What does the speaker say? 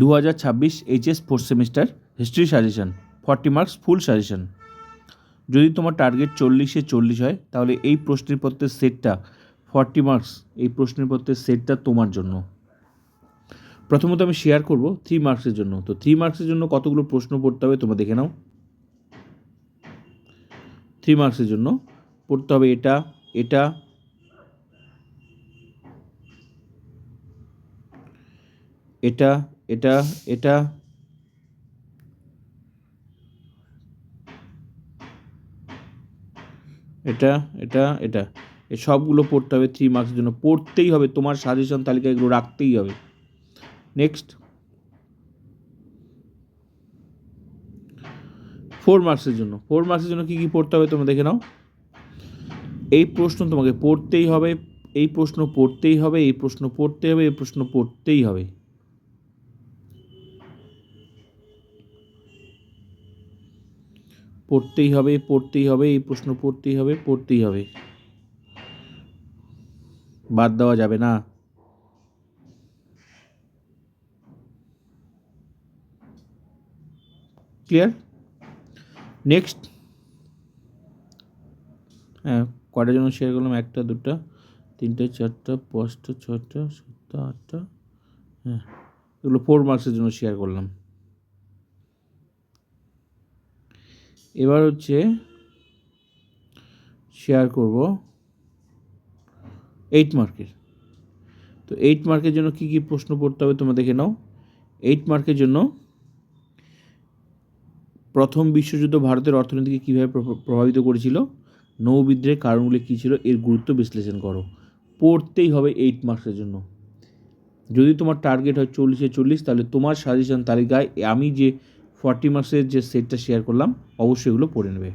দু হাজার ছাব্বিশ HS fourth semester history suggestion forty marks full suggestion যদি তোমার টার্গেট চল্লিশে চল্লিশ হয়, তাহলে এই প্রশ্নের পত্রের সেটটা ফর্টি মার্কস এই প্রশ্নের পত্রের সেটটা তোমার জন্য। প্রথমত আমি শেয়ার করব থ্রি মার্কসের জন্য। তো থ্রি মার্কসের জন্য কতগুলো প্রশ্ন পড়তে হবে তোমরা দেখে নাও। থ্রি মার্কসের জন্য পড়তে হবে এটা এটা এটা এটা এটা। এটা এটা এটা। এই সবগুলো পড়তে হবে থ্রি মার্কসের জন্য। পড়তেই হবে, তোমার সাজেশন তালিকা এগুলো রাখতেই হবে। নেক্সট ফোর মার্কসের জন্য। ফোর মার্কসের জন্য কী কী পড়তে হবে তোমরা দেখে নাও। এই প্রশ্ন তোমাকে পড়তেই হবে, এই প্রশ্ন পড়তেই হবে, এই প্রশ্ন পড়তে হবে, এই প্রশ্ন পড়তেই হবে। পড়তেই হবে পড়তেই হবে, এই প্রশ্ন পড়তেই হবে পড়তেই হবে। বাদ দেওয়া যাবে না। ক্লিয়ার নেক্সট হ্যাঁ কটার জন্য শেয়ার করলাম? একটা, দুটা, তিনটে, চারটা, পাঁচটা ছটা সাতটা, আটটা হ্যাঁ এগুলো ফোর মার্কসের জন্য শেয়ার করলাম। এবার হচ্ছে শেয়ার করব এইট মার্কের তো এইট মার্কের জন্য কী কী প্রশ্ন পড়তে হবে তোমরা দেখে নাও। এইট মার্কের জন্য প্রথম বিশ্বযুদ্ধ ভারতের অর্থনীতিকে কীভাবে প্রভ- প্রভাবিত করেছিল? নৌবিদ্রোহের কারণগুলি কী ছিল? এর গুরুত্ব বিশ্লেষণ করো। পড়তেই হবে এইট মার্কসের জন্য। যদি তোমার টার্গেট হয় চল্লিশে চল্লিশ, তাহলে তোমার সাজেশন তালিকায় আমি যে ফর্টি মার্কসের যে সেটটা শেয়ার করলাম অবশ্যই এগুলো পড়ে নেবে।